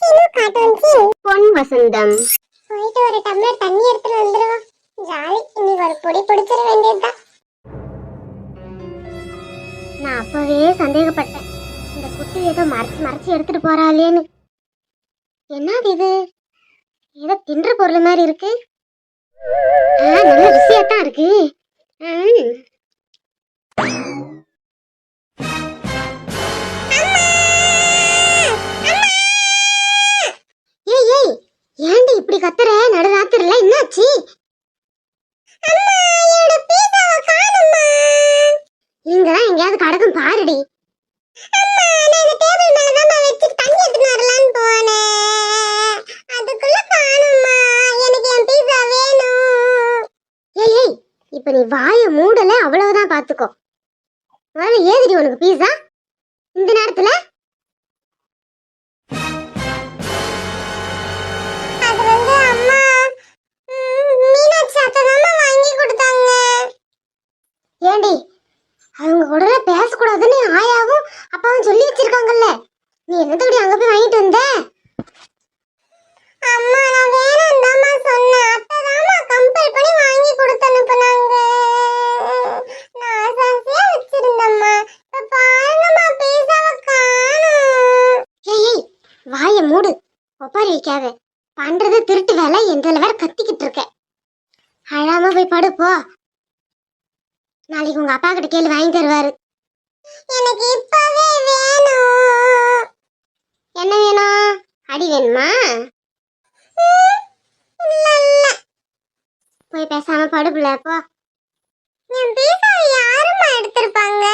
சினு கார்ட்டூன்ஸி பொன் வசந்தம். போயிட்டு ஒரு டம்ளர் தண்ணி எடுத்துட்டு வந்துருவோம். ஜாலி. இன்னைக்கு ஒரு பொடி பிடிச்சிட வேண்டியதுதான். நான் அப்பவே சந்தேகப்பட்டேன். இந்த குட்டி ஏதோ மறைச்சு மறைச்சு எடுத்துட்டு போறாளேன்னு. என்னது இது? ஏதோ தின்ற பொருள் மாதிரி இருக்கு. நல்ல ருசியாத்தான் இருக்கு. ஏண்டி ஏன்டி இப்படி கத்துற? நடுராத்திரில என்னாச்சு? அம்மா இங்கதான் எங்கேயாவது கடக்கும் பாருடி. அம்மா தண்ணி எனக்கு என் வேணும். ஏய் இப்ப நீ வாயை மூடல அவ்வளவுதான் பாத்துக்கோ. முதல்ல ஏதுடி உனக்கு பீஸா? இந்த நேரத்துல? ஒப்பாரி பண்றது திருட்டு வேலை என்றல வேற கத்திக்கிட்டு இருக்க. அழாம போய் படுப்போ நாளைக்கு உங்க அப்பா கிட்ட கேள்வி வாங்கி தருவாரு. எனக்கு இப்பவே வேணும். என்ன வேணும்? அடி வேணுமா? போய் பேசாம படுப்புல போ. என் பீஸாவை யாரும்மா எடுத்திருப்பாங்க?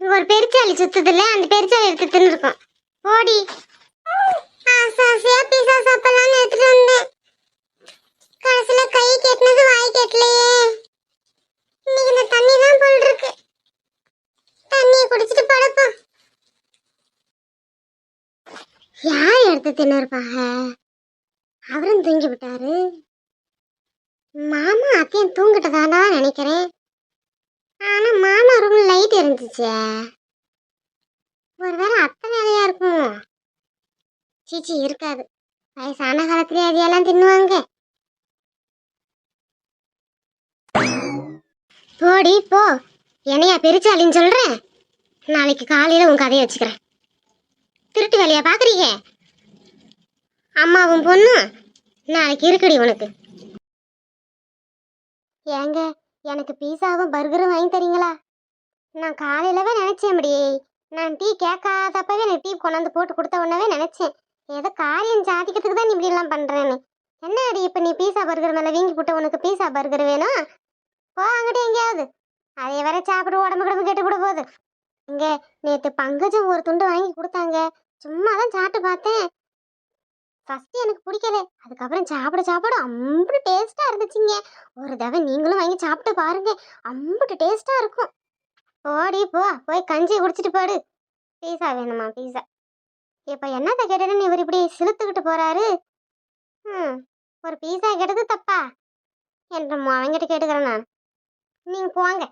ஒரு பெருச்சாளி சுத்துதுல அந்த பெருச்சாளி எடுத்து இருக்கோம் ஓடி ஆசையா பீஸா சாப்பிடலாம்னு எடுத்துட்டு வந்தேன். கடைசியில கை கெட்டினது வாய் கெட்டலையே. இன்னைக்கு இந்த தண்ணி தான் போல் இருக்கு. தண்ணியை குடிச்சிட்டு படுப்போம் யார் எடுத்து தின்னுருப்பாங்க? அவரும் தூங்கி விட்டாரு. மாமா அத்தையும் தூங்கிட்டதானா நினைக்கிறேன். ஆனா மாமா ரூம்ல லைட் இருந்துச்சே. ஒருவேளை அத்தை வேலையா இருக்குமோ. சீச்சி இருக்காது. வயசான காலத்திலே அதையெல்லாம் தின்னுவாங்க. போடி போ. என்னையா பெருச்சாலின்னு சொல்றேன் நாளைக்கு காலையில உன் கதையை வச்சுக்கிறேன். திருட்டு வேலையா பாக்குறீங்க? அம்மாவும் பொண்ணும்? நாளைக்கு இருக்குடி உனக்கு. ஏங்க எனக்கு பீஸாவும் பர்கரும் வாங்கி தரீங்களா? நான் காலையிலவே நினைச்சேன் முடியே நான் டீ கேட்காதப்பவே எனக்கு டீ கொண்டாந்து போட்டு கொடுத்த உடனே நினைச்சேன். ஏதோ காரியம் சாதிக்கிறதுக்கு தான் நீ இப்படி எல்லாம் பண்றேன்னு. என்ன அடி இப்ப நீ பீஸா பர்கர் மேல வீங்கி போட்ட உனக்கு பீஸா பர்கர் வேணும் போ அங்கிட்ட எங்கேயாவது. அதே வரை சாப்பிட்டு உடம்பு கிடம்பு கெட்டு கூட போகுது. இங்க நேத்து பங்கஜம் ஒரு துண்டு வாங்கி கொடுத்தாங்க. சும்மா தான் சாப்பிட்டு பார்த்தேன். ஃபர்ஸ்ட் எனக்கு பிடிக்கல. அதுக்கப்புறம் சாப்பிட சாப்பிட அம்புட்டு டேஸ்டா இருந்துச்சுங்க. ஒரு தடவை நீங்களும் வாங்கி சாப்பிட்டு பாருங்க. அம்புட்டு டேஸ்டா இருக்கும். போடி போ. போய் கஞ்சி குடிச்சிட்டு போடு. பீஸா வேணுமா பீஸா இப்ப என்னத்த கேட்டேன்னு இவர் இப்படி சிலுத்துக்கிட்டு போறாரு? ம் ஒரு பீஸா கேட்டது தப்பா? என்ற அவங்கிட்ட கேட்டுக்கிறேன் நான். நீங்க போங்க.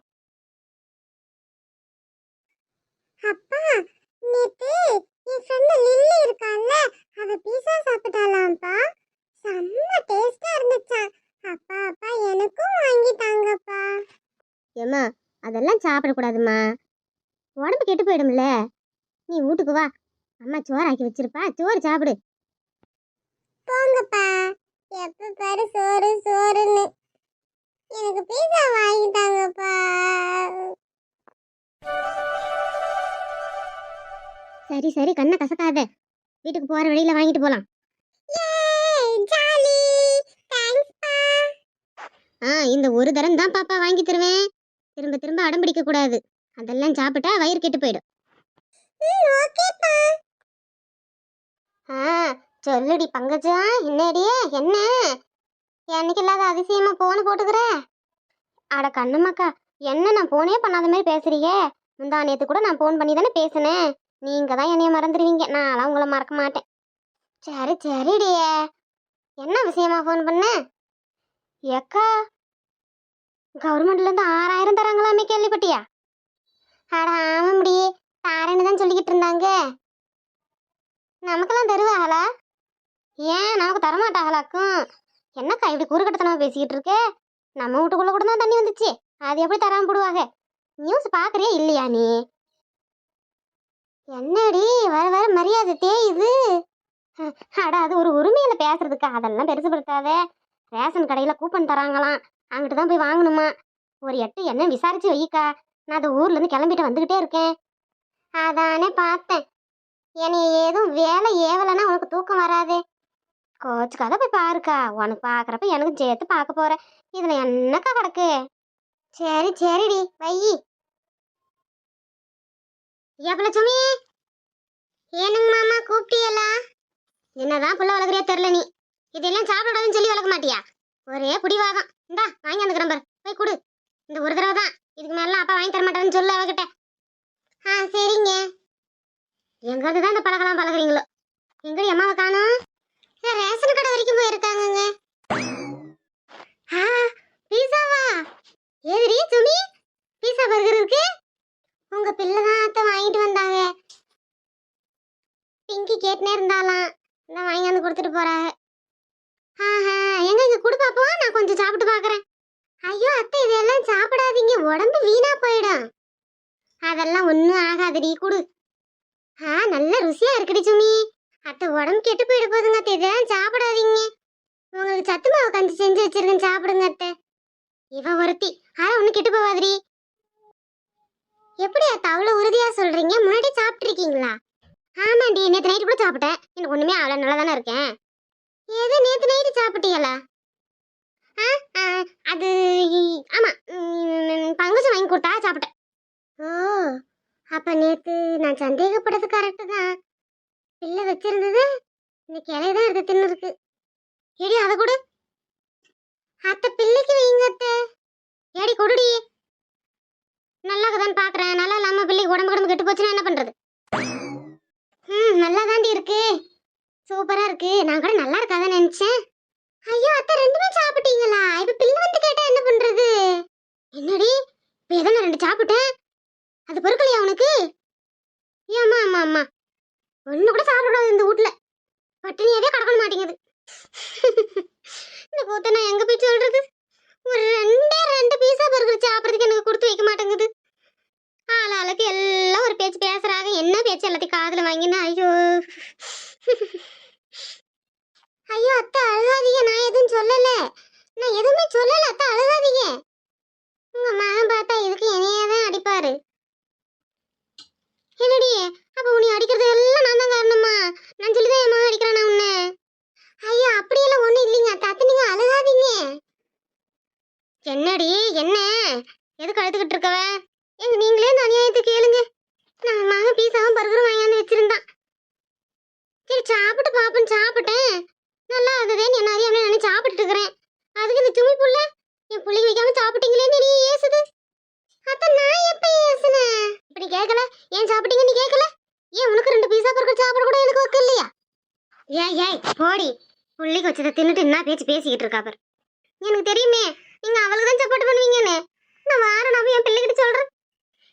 அப்பா நேத்து என் ஃப்ரெண்ட் லில்லி இருக்கால்ல அவ பீஸா சாப்பிட்டாலாம்ப்பா செம்ம டேஸ்டா இருந்துச்சாம் அப்பா அப்பா எனக்கும் வாங்கி தாங்கப்பா ஏம்மா அதெல்லாம் சாப்பிடக்கூடாதும்மா. உடம்பு கெட்டு போயிடும்ல. நீ வீட்டுக்கு வா. அம்மா சோறாக்கி வச்சிருப்பா. சோறு சாப்பிடு. போங்கப்பா. எப்ப பாரு சோறு சோறுன்னு. எனக்கு பீஸா வாங்கி தாங்கப்பா. சரி சரி. கண்ணை கசக்காத. வீட்டுக்கு போற வழியில வாங்கிட்டு போலாம். ஆ இந்த ஒரு தரம் தான் பாப்பா வாங்கி தருவேன். திரும்ப திரும்ப அடம் பிடிக்க கூடாது. அதெல்லாம் சாப்பிட்டா வயிறு கெட்டு போயிடும். ஓகேப்பா. சொல்லுடி பங்கஜா என்னடி என்ன? என்னைக்கு இல்லாத அதிசயமா போன போட்டுக்கிற? அட கண்ணுமாக்கா என்ன நான் போனே பண்ணாத மாதிரி பேசுறீங்க முந்தா நேத்து கூட நான் ஃபோன் பண்ணி தானே பேசினேன். நீங்க தான் என்னைய மறந்துடுவீங்க நான்லாம் உங்களை மறக்க மாட்டேன். சரி சரிடியே என்ன விஷயமா ஃபோன் பண்ண? ஏக்கா கவர்மெண்ட்லேருந்து ஆறாயிரம் தராங்களாமே கேள்விப்பட்டியா? அட ஆமாம் முடியே தாரேன்னு தான் சொல்லிக்கிட்டு இருந்தாங்க. நமக்கெல்லாம் தருவாங்களா ஏன் நமக்கு தரமாட்டாங்களாக்கும்? என்னக்கா இப்படி குறுக்கட்டத்தனமா பேசிக்கிட்டு இருக்கே நம்ம வீட்டுக்குள்ள கூட தான் தண்ணி வந்துச்சு. அது எப்படி தராம போடுவாங்க? நியூஸ் பாக்குறியா இல்லையா நீ? என்னடி வர வர மரியாதை தேயுது. அட அது ஒரு உரிமையில பேசுறதுக்கா அதெல்லாம் பெருசுபடுத்தாத. ரேஷன் கடையில கூப்பன் தராங்களாம். அங்கிட்டு தான் போய் வாங்கணுமா? ஒரு எட்டு என்ன விசாரிச்சு வைக்கா. நான் அந்த ஊர்ல இருந்து கிளம்பிட்டு வந்துகிட்டே இருக்கேன். அதானே பார்த்தேன். என்னை ஏதும் வேலை ஏவலைன்னா உனக்கு தூக்கம் வராதே. கோச்சுக்காத போய் பாருக்கா. உனக்கு பார்க்குறப்ப எனக்கு சேர்த்து பார்க்க போறேன். இதுல என்னக்கா கிடக்கு? சரி சரிடி. வை. எவ்வளோ சுமி? ஏனுங்க மாமா கூப்பிட்டியலா? என்னதான் புள்ள வளர்க்குறியா தெரில நீ. இதெல்லாம் சாப்பிடாதுன்னு சொல்லி வளர்க்க மாட்டியா? ஒரே பிடிவாதம். இந்தா வாங்கி வந்துக்கிறேன் பாரு போய் கொடு. இந்த ஒரு தடவை தான். இதுக்கு மேல அப்பா வாங்கி தர மாட்டேன்னு சொல்லு அவகிட்ட. ஆ சரிங்க. எங்கிருந்து தான் இந்த பழகலாம் பழகுறீங்களோ? எங்கடி அம்மாவை காணும்? ரேஷன் கடை வரைக்கும் போயிருக்காங்கங்க. ஆ பீஸாவா? எதிரி சுமி? பீஸா பர்கர் இருக்கு? உங்க பிள்ளை தான் அத்தை வாங்கிட்டு வந்தாங்க. பிங்கி கேட்டுனே இருந்தாலாம். இந்த வாங்கி வந்து கொடுத்துட்டு போறாங்க. ஆஹா எங்க இங்க கொடு பாப்போம். நான் கொஞ்சம் சாப்பிட்டு பாக்குறேன். ஐயோ அத்தை இதெல்லாம் சாப்பிடாதீங்க. உடம்பு வீணா போயிடும். அதெல்லாம் ஒன்றும் ஆகாதடி குடு. ஆ நல்ல ருசியா இருக்குடி சுமி. அத்தை உடம்பு கெட்டு போயிட போதுங்க அத்தை. இதெல்லாம் சாப்பிடாதீங்க. உங்களுக்கு சத்து மாவு கஞ்சி செஞ்சு வச்சிருக்கேன். சாப்பிடுங்க அத்தை. இவ ஒருத்தி. ஆனா ஒன்றும் கெட்டு போவாதிரி எப்படி அத்தை அவ்வளோ உறுதியா சொல்றீங்க? முன்னாடி சாப்பிட்ருக்கீங்களா ஆமாண்டி நேற்று நைட்டு கூட சாப்பிட்டேன். எனக்கு ஒண்ணுமே அவ்வளோ நல்லா தானே இருக்கேன். ஏதோ நேற்று நைட்டு சாப்பிட்டீங்களா? ஆ ஆ, அது ஆமா. பங்குச்சு வாங்கி கொடுத்தா சாப்பிட்டேன். ஓ அப்ப நேத்து நான் சந்தேகப்பட்டது கரெக்டு தான். பிள்ளை வச்சிருந்தது. இன்னைக்கு கிளைய தான் எடுத்து தின்னு இருக்கு ஏடி அதை கொடு. அத்தை பிள்ளைக்கு வைங்க அத்தை. ஏடி கொடுடி. நல்லா இருக்குதான்னு பாக்குறேன். நல்லா இல்லாம பிள்ளைக்கு உடம்பு உடம்பு கெட்டு போச்சுன்னா என்ன பண்றது? ம் நல்லா தாண்டி இருக்கு. சூப்பரா இருக்கு. நான் கூட நல்லா இருக்காதான் நினைச்சேன். ஐயோ அத்தை ரெண்டுமே சாப்பிட்டீங்களா? இப்ப பிள்ளை வந்து கேட்டா என்ன பண்றது? என்னடி? இப்ப எதனா ரெண்டு சாப்பிட்டேன்? அது பொறுக்கலையா உனக்கு? ஏமா அம்மா ஆமா. ஒன்று கூட சாப்பிடக்கூடாது இந்த வீட்ல. பட்டினியாவே கடக்க மாட்டேங்குது. இந்த கூத்த நான் எங்கே போய் சொல்கிறது ஒரு ரெண்டே ரெண்டு பீஸா பர்கர் சாப்பிட்றதுக்கு எனக்கு கொடுத்து வைக்க மாட்டேங்குது. ஆள் ஆளுக்கு எல்லாம் ஒரு பேச்சு பேசுகிறாங்க என்ன பேச்சு? எல்லாத்தையும் காதில் வாங்கினா ஐயோ. ஐயோ அத்தை அழுகாதீங்க நான் எதுவும் சொல்லலை. நான் எதுவுமே சொல்லலை அத்தை அழுகாதீங்க உங்கள் மகன் பார்த்தா இதுக்கு என்னையே தான் அடிப்பாரு? என்னடி? அப்ப உன்னை அடிக்கிறது எல்லாம் நான் தான் காரணமா நான் சொல்லிதான் ஏமா அடிக்கிறானா உன்னை? ஐயா அப்படியெல்லாம் ஒண்ணும் இல்லைங்க. தத்து நீங்க அழுகாதீங்க. என்னடி? என்ன? எதுக்கு அழுதுகிட்டு இருக்கவன் எங்க நீங்களே இந்த அநியாயத்தை கேளுங்க நம்ம மகன் பீஸாவும் பர்கரும் வாங்கியாந்து வச்சிருந்தான் சரி சாப்பிட்டு பாப்பேன்னு சாப்பிட்டேன் நல்லா இருந்ததேன்னு என்ன அறியாம நான் சாப்பிட்டுட்டு இருக்கிறேன் அதுக்கு இந்த சுமி புள்ள என் புள்ளைக்கு வைக்காம சாப்பிட்டீங்களேன்னு நீ ஏசுது அத்த நான் எப்ப ஏசுனேன் இப்படி கேட்கல ஏன் சாப்பிட்டீங்க நீ கேட்கல ஏன் உனக்கு ரெண்டு பீஸா பர்கர் சாப்பிட கூட எனக்கு ஒக்க இல்லையா ஏய் ஏய் போடி. புள்ளி வச்சதை தின்னுட்டு என்ன பேச்சு பேசிக்கிட்டு இருக்காப்பர் எனக்கு தெரியுமே நீங்க அவளுக்கு தான் சப்போர்ட் பண்ணுவீங்கன்னு. நான் வாரம் நான் என் பிள்ளைகிட்ட சொல்றேன்.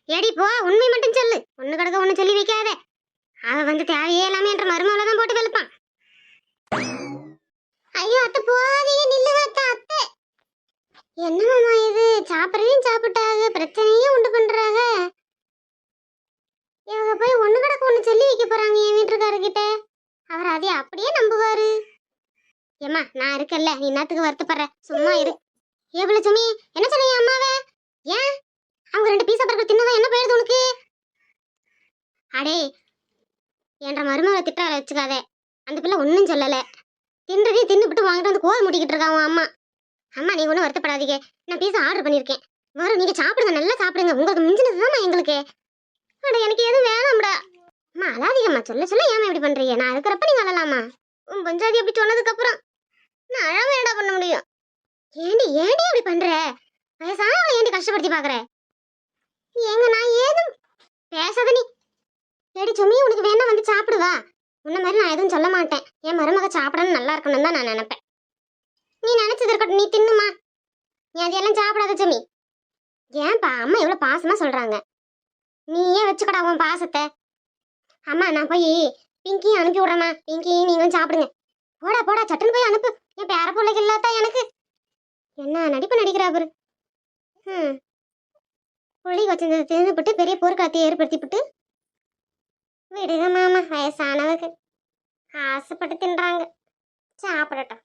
ஏடி போ உண்மை மட்டும் சொல்லு. ஒண்ணு கிடக்க ஒண்ணு சொல்லி வைக்க அவ வந்து தேவையே இல்லாம என்ற மருமகளை தான் போட்டு வெளுப்பான் ஐயோ அத்தை போகாதீங்க நில்லுங்க அத்தை அத்தை என்னமாமா இது சாப்பிட்றதையும் சாப்பிட்டாங்க பிரச்சனையும் உண்டு பண்றாங்க இவங்க போய் ஒண்ணு கிடக்க ஒண்ணு சொல்லி வைக்க போறாங்க என் வீட்டுக்காரர்கிட்ட அவர் அதை அப்படியே நம்புவாரு ஏம்மா நான் இருக்கல்ல நீ என்னத்துக்கு வருத்தப்படுற? சும்மா இரு. ஏபிள சுமி என்ன சொன்னீங்க அம்மாவே? ஏன்? அவங்க ரெண்டு பீஸா பர்கர் தின்னதா என்ன போயிடுது உனக்கு? அடே என்ற மருமகளை திட்டார வச்சுக்காதே. அந்த பிள்ளை ஒன்றும் சொல்லலை. தின்றதே தின்னுபிட்டு வாங்கிட்டு வந்து கோவம் முடிக்கிட்டு இருக்கா உன் அம்மா. அம்மா நீ ஒன்றும் வருத்தப்படாதீங்க. நான் பீஸா ஆர்டர் பண்ணியிருக்கேன். வரும் நீங்க சாப்பிடுங்க நல்லா சாப்பிடுங்க. உங்களுக்கு மிஞ்சினது எங்களுக்கு. அட எனக்கு எதுவும் வேணாம்டா. அம்மா அழாதீங்கம்மா. சொல்ல சொல்ல ஏமா இப்படி பண்ணுறீங்க நான் இருக்கிறப்ப நீங்கள் அழலாமா? உன் பஞ்சாதி அப்படி சொன்னதுக்கப்புறம் நான் அழாம என்னடா பண்ண முடியும்? ஏண்டி ஏண்டி அப்படி பண்ற? வயசானவங்களை ஏண்டி கஷ்டப்படுத்தி பாக்குற? ஏங்க நான் ஏதும் பேசாத நீ. ஏடி சுமி உனக்கு வேணா வந்து சாப்பிடுவா உன்ன மாதிரி நான் எதுவும் சொல்ல மாட்டேன். என் மருமக சாப்பிடணும் நல்லா இருக்கணும் தான் நான் நினைப்பேன். நீ நினைச்சது இருக்கட்டும் நீ தின்னுமா? நீ அதையெல்லாம் சாப்பிடாத சுமி. ஏன்பா அம்மா எவ்வளவு பாசமாக சொல்கிறாங்க நீயே வச்சுக்கடா உன் பாசத்தை. அம்மா நான் போய் பிங்கி அனுப்பி விடுறேம்மா. பிங்கி நீங்களும் சாப்பிடுங்க. போடா போடா சட்டன் போய் அனுப்பு. என் பேர பிள்ளைகள் இல்லாதான் எனக்கு. என்ன நடிப்பு நடிக்கிறா பொரு ம் புள்ளி வச்சிருந்ததை தின்னுபிட்டு பெரிய போர்க்காலத்தை ஏற்படுத்திவிட்டு விடுங்க மாமா வயசானவங்க. ஆசைப்பட்டு தின்றாங்க. சாப்பிடட்டும்.